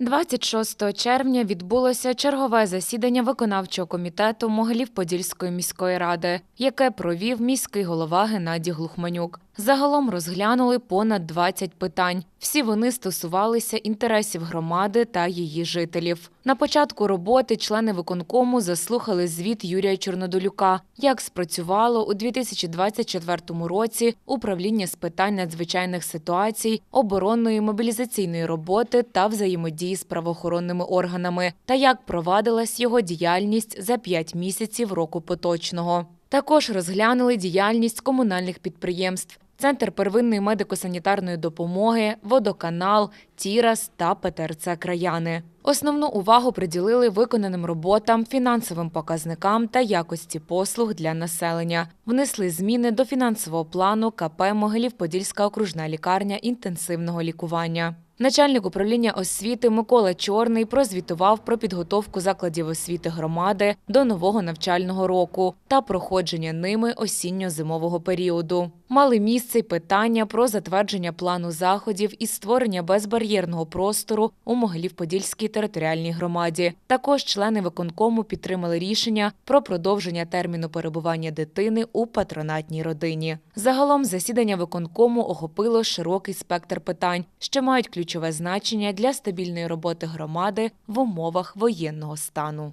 26 червня відбулося чергове засідання виконавчого комітету Могилів-Подільської міської ради, яке провів міський голова Геннадій Глухманюк. Загалом розглянули понад 20 питань. Всі вони стосувалися інтересів громади та її жителів. На початку роботи члени виконкому заслухали звіт Юрія Чорнодолюка, як спрацювало у 2024 році управління з питань надзвичайних ситуацій, оборонної мобілізаційної роботи та взаємодії з правоохоронними органами, та як провадилась його діяльність за 5 місяців року поточного. Також розглянули діяльність комунальних підприємств. Центр первинної медико-санітарної допомоги, водоканал, Тірас та ПТРЦ Краяни. Основну увагу приділили виконаним роботам, фінансовим показникам та якості послуг для населення. Внесли зміни до фінансового плану КП Могилів-Подільська окружна лікарня інтенсивного лікування. Начальник управління освіти Микола Чорний прозвітував про підготовку закладів освіти громади до нового навчального року та проходження ними осінньо-зимового періоду. Мали місце й питання про затвердження плану заходів і створення безбар'єрного простору у Могилів-Подільській територіальній громаді. Також члени виконкому підтримали рішення про продовження терміну перебування дитини у патронатній родині. Загалом засідання виконкому охопило широкий спектр питань, що мають ключове значення для стабільної роботи громади в умовах воєнного стану.